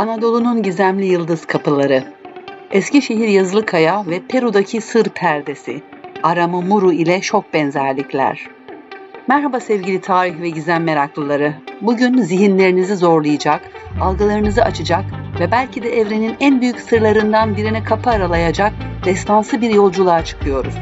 Anadolu'nun gizemli yıldız kapıları. Eskişehir Yazılıkaya ve Peru'daki sır perdesi. Aramumuru ile şok benzerlikler. Merhaba sevgili tarih ve gizem meraklıları. Bugün zihinlerinizi zorlayacak, algılarınızı açacak ve belki de evrenin en büyük sırlarından birine kapı aralayacak destansı bir yolculuğa çıkıyoruz.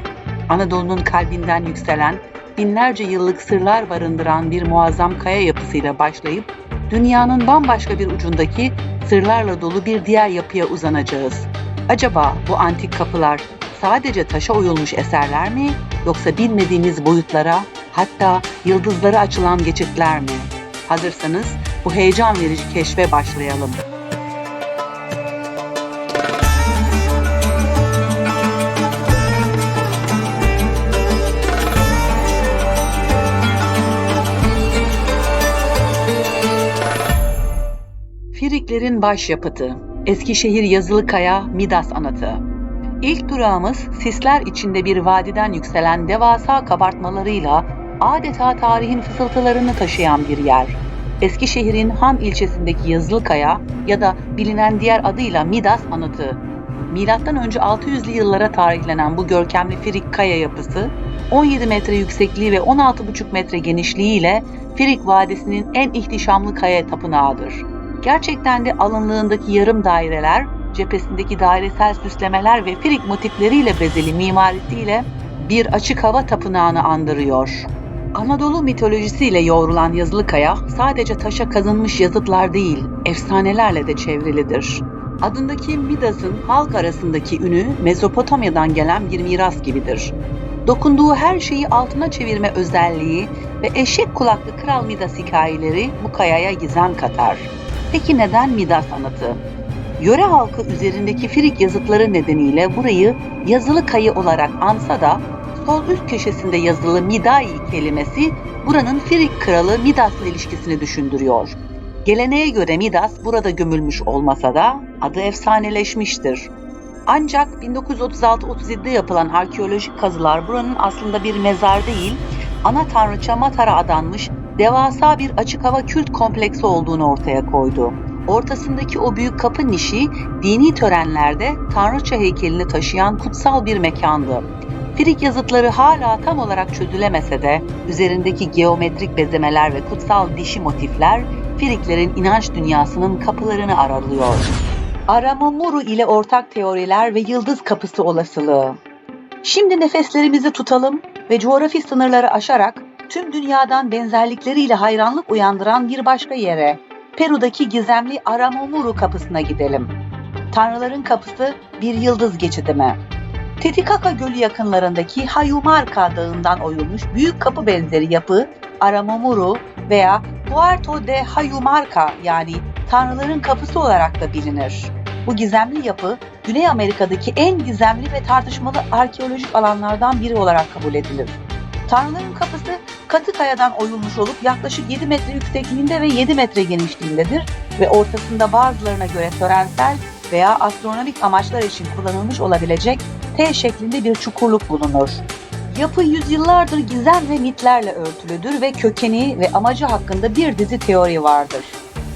Anadolu'nun kalbinden yükselen, binlerce yıllık sırlar barındıran bir muazzam kaya yapısıyla başlayıp dünyanın bambaşka bir ucundaki sırlarla dolu bir diğer yapıya uzanacağız. Acaba bu antik kapılar sadece taşa oyulmuş eserler mi yoksa bilmediğimiz boyutlara hatta yıldızlara açılan geçitler mi? Hazırsanız bu heyecan verici keşfe başlayalım. Firiklerin başyapıtı Eskişehir Yazılıkaya Midas Anıtı İlk durağımız sisler içinde bir vadiden yükselen devasa kabartmalarıyla adeta tarihin fısıltılarını taşıyan bir yer. Eskişehir'in Han ilçesindeki Yazılıkaya ya da bilinen diğer adıyla Midas Anıtı. Milattan önce 600'lü yıllara tarihlenen bu görkemli Firik kaya yapısı 17 metre yüksekliği ve 16,5 metre genişliğiyle Firik Vadisi'nin en ihtişamlı kaya tapınağıdır. Gerçekten de alınlığındaki yarım daireler, cephesindeki dairesel süslemeler ve Firik motifleriyle bezeli mimarisiyle bir açık hava tapınağını andırıyor. Anadolu mitolojisiyle yoğrulan Yazılıkaya sadece taşa kazınmış yazıtlar değil, efsanelerle de çevrilidir. Adındaki Midas'ın halk arasındaki ünü Mezopotamya'dan gelen bir miras gibidir. Dokunduğu her şeyi altına çevirme özelliği ve eşek kulaklı Kral Midas hikayeleri bu kayaya gizem katar. Peki neden Midas anıtı? Yöre halkı üzerindeki Firik yazıtları nedeniyle burayı yazılı kayı olarak ansa da sol üst köşesinde yazılı Midai kelimesi buranın Firik kralı Midas'la ilişkisini düşündürüyor. Geleneğe göre Midas burada gömülmüş olmasa da adı efsaneleşmiştir. Ancak 1936-37'de yapılan arkeolojik kazılar buranın aslında bir mezar değil, ana tanrıça Matar'a adanmış devasa bir açık hava kült kompleksi olduğunu ortaya koydu. Ortasındaki o büyük kapı nişi dini törenlerde tanrıça heykelini taşıyan kutsal bir mekandı. Firik yazıtları hala tam olarak çözülemese de üzerindeki geometrik bezemeler ve kutsal dişi motifler Firiklerin inanç dünyasının kapılarını aralıyor. Aramamuru ile ortak teoriler ve yıldız kapısı olasılığı. Şimdi nefeslerimizi tutalım ve coğrafi sınırları aşarak tüm dünyadan benzerlikleriyle hayranlık uyandıran bir başka yere, Peru'daki gizemli Aramamuru kapısına gidelim. Tanrıların kapısı bir yıldız geçidi mi? Titicaca Gölü yakınlarındaki Hayumarca Dağı'ndan oyulmuş büyük kapı benzeri yapı Aramamuru veya Puerto de Hayumarca yani Tanrıların Kapısı olarak da bilinir. Bu gizemli yapı Güney Amerika'daki en gizemli ve tartışmalı arkeolojik alanlardan biri olarak kabul edilir. Tanrıların Kapısı katı kayadan oyulmuş olup yaklaşık 7 metre yüksekliğinde ve 7 metre genişliğindedir ve ortasında bazılarına göre törensel veya astronomik amaçlar için kullanılmış olabilecek T şeklinde bir çukurluk bulunur. Yapı yüzyıllardır gizem ve mitlerle örtülüdür ve kökeni ve amacı hakkında bir dizi teori vardır.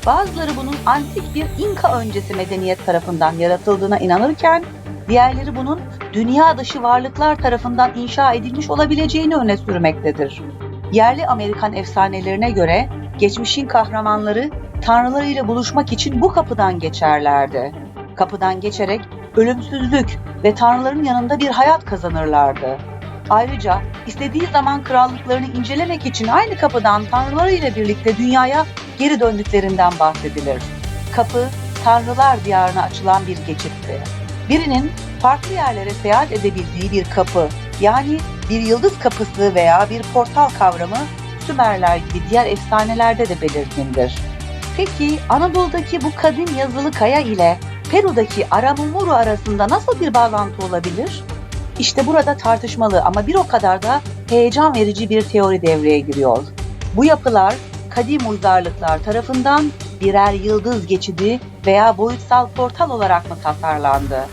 Bazıları bunun antik bir İnka öncesi medeniyet tarafından yaratıldığına inanırken, diğerleri bunun dünya dışı varlıklar tarafından inşa edilmiş olabileceğini öne sürmektedir. Yerli Amerikan efsanelerine göre geçmişin kahramanları tanrılarıyla buluşmak için bu kapıdan geçerlerdi. Kapıdan geçerek ölümsüzlük ve tanrıların yanında bir hayat kazanırlardı. Ayrıca istediği zaman krallıklarını incelemek için aynı kapıdan tanrılarıyla birlikte dünyaya geri döndüklerinden bahsedilir. Kapı, tanrılar diyarına açılan bir geçitti. Birinin farklı yerlere seyahat edebildiği bir kapı, yani bir yıldız kapısı veya bir portal kavramı Sümerler gibi diğer efsanelerde de belirgindir. Peki Anadolu'daki bu kadim yazılı kaya ile Peru'daki Aramumuru arasında nasıl bir bağlantı olabilir? İşte burada tartışmalı ama bir o kadar da heyecan verici bir teori devreye giriyor. Bu yapılar kadim uygarlıklar tarafından birer yıldız geçidi veya boyutsal portal olarak mı tasarlandı?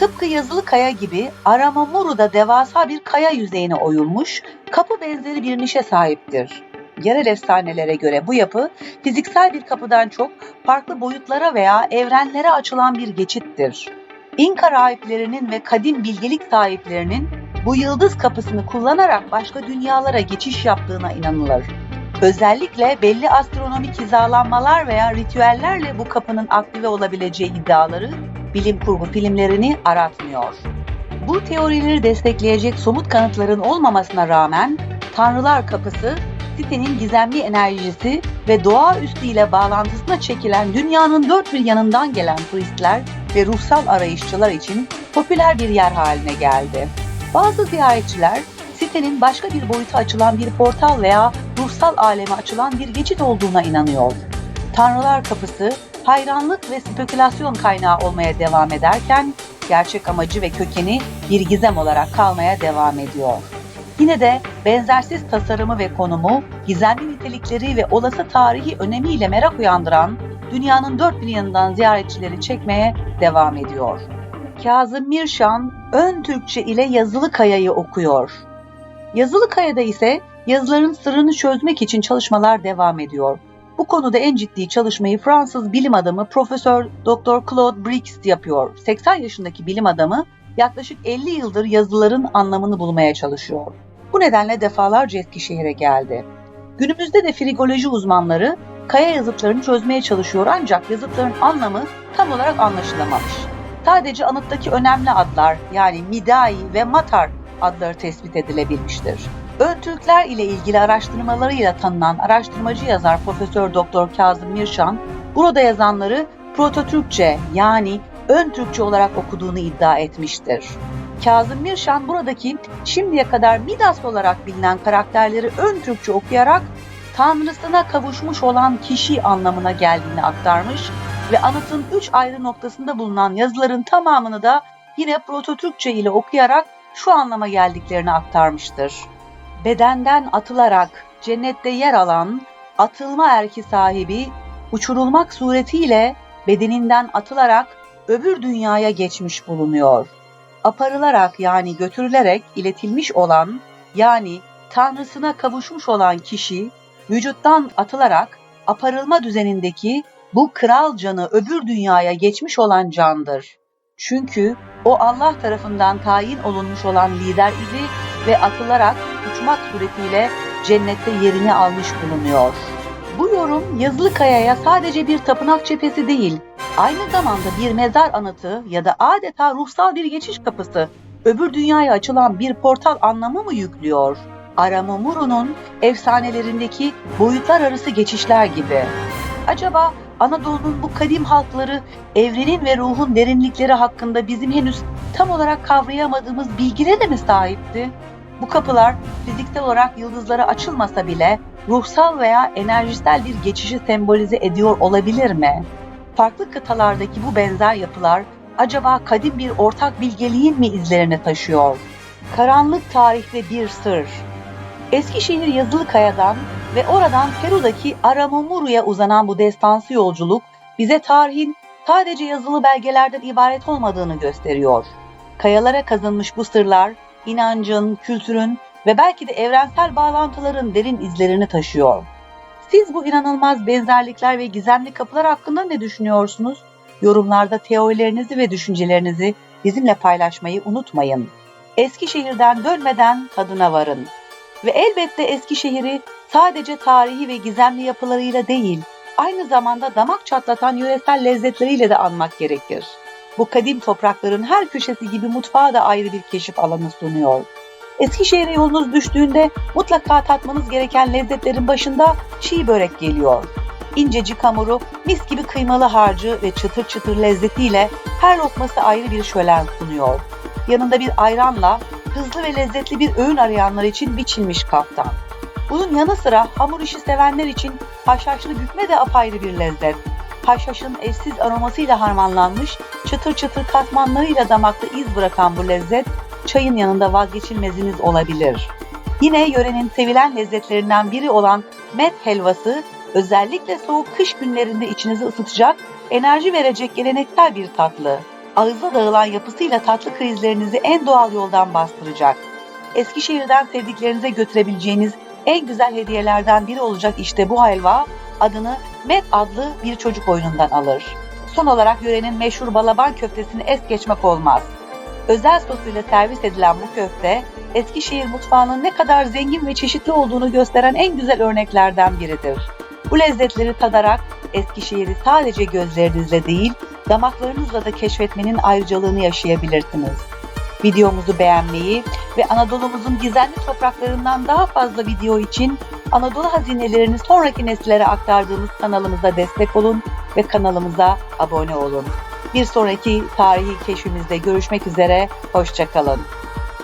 Tıpkı yazılı kaya gibi Aramamuru da devasa bir kaya yüzeyine oyulmuş, kapı benzeri bir nişe sahiptir. Yerel efsanelere göre bu yapı fiziksel bir kapıdan çok farklı boyutlara veya evrenlere açılan bir geçittir. İnka rahiplerinin ve kadim bilgelik sahiplerinin bu yıldız kapısını kullanarak başka dünyalara geçiş yaptığına inanılır. Özellikle belli astronomik hizalanmalar veya ritüellerle bu kapının aktive olabileceği iddiaları bilim kurgu filmlerini aratmıyor. Bu teorileri destekleyecek somut kanıtların olmamasına rağmen Tanrılar Kapısı, sitenin gizemli enerjisi ve doğaüstü ile bağlantısına çekilen dünyanın dört bir yanından gelen turistler ve ruhsal arayışçılar için popüler bir yer haline geldi. Bazı ziyaretçiler sitenin başka bir boyuta açılan bir portal veya ruhsal aleme açılan bir geçit olduğuna inanıyor. Tanrılar Kapısı hayranlık ve spekülasyon kaynağı olmaya devam ederken gerçek amacı ve kökeni bir gizem olarak kalmaya devam ediyor. Yine de benzersiz tasarımı ve konumu, gizemli nitelikleri ve olası tarihi önemiyle merak uyandıran dünyanın dört bir yanından ziyaretçileri çekmeye devam ediyor. Kazım Mirşan ön Türkçe ile yazılı kayayı okuyor. Yazılı kayada ise yazıların sırrını çözmek için çalışmalar devam ediyor. Bu konuda en ciddi çalışmayı Fransız bilim adamı Profesör Dr. Claude Brix yapıyor. 80 yaşındaki bilim adamı yaklaşık 50 yıldır yazıların anlamını bulmaya çalışıyor. Bu nedenle defalarca Eskişehir'e geldi. Günümüzde de frigoloji uzmanları kaya yazıtlarını çözmeye çalışıyor ancak yazıtların anlamı tam olarak anlaşılamamış. Sadece anıttaki önemli adlar yani Midai ve Matar adları tespit edilebilmiştir. Ön Türkler ile ilgili araştırmalarıyla tanınan araştırmacı yazar Profesör Doktor Kazım Mirşan, burada yazanları Proto-Türkçe yani Ön Türkçe olarak okuduğunu iddia etmiştir. Kazım Mirşan buradaki şimdiye kadar Midas olarak bilinen karakterleri ön Türkçe okuyarak tanrısına kavuşmuş olan kişi anlamına geldiğini aktarmış ve anıtın üç ayrı noktasında bulunan yazıların tamamını da yine Proto-Türkçe ile okuyarak şu anlama geldiklerini aktarmıştır. Bedenden atılarak cennette yer alan atılma erki sahibi uçurulmak suretiyle bedeninden atılarak öbür dünyaya geçmiş bulunuyor. Aparılarak yani götürülerek iletilmiş olan yani tanrısına kavuşmuş olan kişi vücuttan atılarak aparılma düzenindeki bu kral canı öbür dünyaya geçmiş olan candır. Çünkü o Allah tarafından tayin olunmuş olan lider idi ve atılarak uçmak suretiyle cennette yerini almış bulunuyor. Bu yorum yazılı kayaya sadece bir tapınak cephesi değil, aynı zamanda bir mezar anıtı ya da adeta ruhsal bir geçiş kapısı, öbür dünyaya açılan bir portal anlamı mı yüklüyor? Aramomuru'nun efsanelerindeki boyutlar arası geçişler gibi. Acaba Anadolu'nun bu kadim halkları evrenin ve ruhun derinlikleri hakkında bizim henüz tam olarak kavrayamadığımız bilgilere mi sahipti? Bu kapılar fiziksel olarak yıldızlara açılmasa bile ruhsal veya enerjisel bir geçişi sembolize ediyor olabilir mi? Farklı kıtalardaki bu benzer yapılar acaba kadim bir ortak bilgeliğin mi izlerini taşıyor? Karanlık tarihte bir sır. Eskişehir Yazılı Kaya'dan ve oradan Peru'daki Aramomuru'ya uzanan bu destansı yolculuk bize tarihin sadece yazılı belgelerden ibaret olmadığını gösteriyor. Kayalara kazınmış bu sırlar inancın, kültürün ve belki de evrensel bağlantıların derin izlerini taşıyor. Siz bu inanılmaz benzerlikler ve gizemli kapılar hakkında ne düşünüyorsunuz? Yorumlarda teorilerinizi ve düşüncelerinizi bizimle paylaşmayı unutmayın. Eskişehir'den dönmeden tadına varın. Ve elbette Eskişehir'i sadece tarihi ve gizemli yapılarıyla değil, aynı zamanda damak çatlatan yöresel lezzetleriyle de anmak gerekir. Bu kadim toprakların her köşesi gibi mutfağa da ayrı bir keşif alanı sunuyor. Eskişehir'e yolunuz düştüğünde mutlaka tatmanız gereken lezzetlerin başında çiğ börek geliyor. İncecik hamuru, mis gibi kıymalı harcı ve çıtır çıtır lezzetiyle her lokması ayrı bir şölen sunuyor. Yanında bir ayranla hızlı ve lezzetli bir öğün arayanlar için biçilmiş kaftan. Bunun yanı sıra hamur işi sevenler için haşhaşlı bükme de apayrı bir lezzet. Haşhaşın eşsiz aromasıyla harmanlanmış, çıtır çıtır katmanlarıyla damakta iz bırakan bu lezzet, çayın yanında vazgeçilmeziniz olabilir. Yine yörenin sevilen lezzetlerinden biri olan met helvası, özellikle soğuk kış günlerinde içinizi ısıtacak, enerji verecek geleneksel bir tatlı. Ağızda dağılan yapısıyla tatlı krizlerinizi en doğal yoldan bastıracak. Eskişehir'den sevdiklerinize götürebileceğiniz En güzel hediyelerden biri olacak işte bu helva adını Met adlı bir çocuk oyunundan alır. Son olarak yörenin meşhur balaban köftesini es geçmek olmaz. Özel sosuyla servis edilen bu köfte Eskişehir mutfağının ne kadar zengin ve çeşitli olduğunu gösteren en güzel örneklerden biridir. Bu lezzetleri tadarak Eskişehir'i sadece gözlerinizle değil, damaklarınızla da keşfetmenin ayrıcalığını yaşayabilirsiniz. Videomuzu beğenmeyi ve Anadolu'muzun gizemli topraklarından daha fazla video için Anadolu hazinelerini sonraki nesillere aktardığımız kanalımıza destek olun ve kanalımıza abone olun. Bir sonraki tarihi keşfimizde görüşmek üzere, hoşçakalın.